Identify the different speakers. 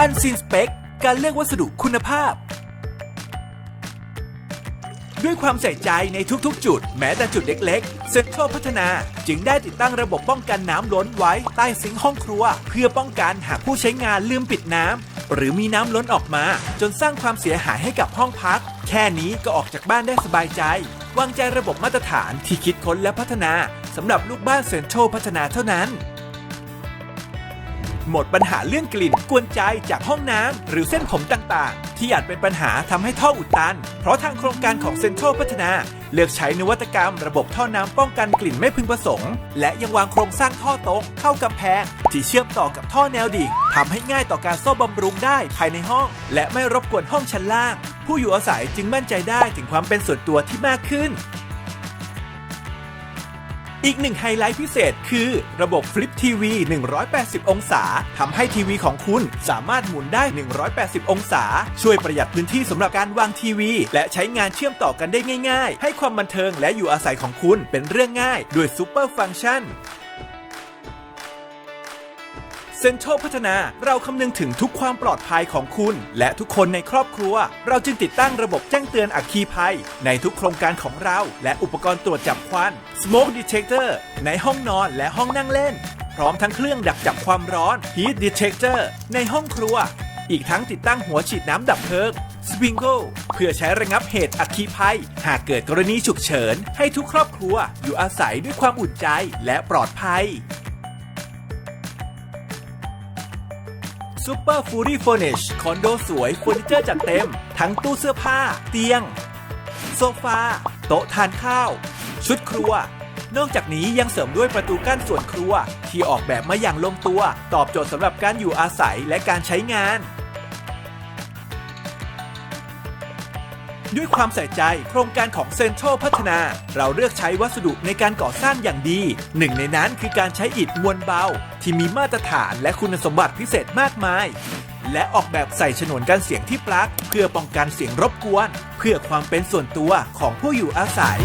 Speaker 1: อันซีนสเปคการเลือกวัสดุคุณภาพ ด้วยความใส่ใจในทุกๆ จุด แม้แต่จุดเล็กๆ เซ็นทรัลพัฒนาจึงได้ติดตั้งระบบป้องกันน้ำล้นไว้ใต้ซิงค์ห้องครัว เพื่อป้องกันหากผู้ใช้งานลืมปิดน้ำหรือมีน้ำล้นออกมา จนสร้างความเสียหายให้กับห้องพัก แค่นี้ก็ออกจากบ้านได้สบายใจ วางใจระบบมาตรฐานที่คิดค้นและพัฒนาสำหรับลูกบ้านเซ็นทรัลพัฒนาเท่านั้น หมดปัญหาเรื่องกลิ่นกวนใจจากห้องน้ำหรือเส้นผมต่างๆ ที่อาจเป็นปัญหาทำให้ท่ออุดตัน เพราะทางโครงการของเซ็นทรัลพัฒนา เลือกใช้นวัตกรรมระบบท่อน้ำป้องกันกลิ่นไม่พึงประสงค์ และยังวางโครงสร้างท่อตรงเข้ากำแพง ที่เชื่อมต่อกับท่อแนวดิ่งทำให้ง่ายต่อการซ่อมบำรุงได้ภายในห้อง และไม่รบกวนห้องชั้นล่าง ผู้อยู่อาศัยจึงมั่นใจได้ถึงความเป็นส่วนตัวที่มากขึ้น อีกหนึ่งไฮไลท์พิเศษคือระบบฟลิปทีวี 180 องศาทำให้ทีวีของคุณสามารถหมุนได้ 180 องศา ช่วยประหยัดพื้นที่สำหรับการวางทีวี และใช้งานเชื่อมต่อกันได้ง่าย ๆ ให้ความบันเทิงและอยู่อาศัยของคุณเป็นเรื่องง่าย ด้วยซูเปอร์ฟังก์ชัน เซ็นทรัลพัฒนาเราคำนึงถึงทุกความปลอดภัยของคุณ และทุกคนในครอบครัว เราจึงติดตั้งระบบแจ้งเตือนอัคคีภัย ในทุกโครงการของเรา และอุปกรณ์ตรวจจับควัน Smoke Detector ในห้องนอนและห้องนั่งเล่น พร้อมทั้งเครื่องดักจับความร้อน Heat Detector ในห้องครัว อีกทั้งติดตั้งหัวฉีดน้ำดับเพลิงสปริงเกิลเพื่อใช้ระงับเหตุอัคคีภัย หากเกิดกรณีฉุกเฉิน ให้ทุกครอบครัวอยู่อาศัยด้วยความอุ่นใจและปลอดภัย ซูเปอร์ฟูรี่เฟอร์นิชคอนโดสวยเฟอร์นิเจอร์จัดเต็ม ทั้งตู้เสื้อผ้า เตียง โซฟา โต๊ะทานข้าว ชุดครัว นอกจากนี้ยังเสริมด้วยประตูกั้นส่วนครัว ที่ออกแบบมาอย่างลงตัว ตอบโจทย์สำหรับการอยู่อาศัยและการใช้งาน ด้วยความใส่ใจโครงการของเซ็นทรัลพัฒนา เราเลือกใช้วัสดุในการก่อสร้างอย่างดี หนึ่งในนั้นคือการใช้อิฐมวลเบา ที่มีมาตรฐานและคุณสมบัติพิเศษมากมาย และออกแบบใส่ฉนวนกันเสียงที่ปลั๊กเพื่อป้องกันเสียงรบกวน เพื่อความเป็นส่วนตัวของผู้อยู่อาศัย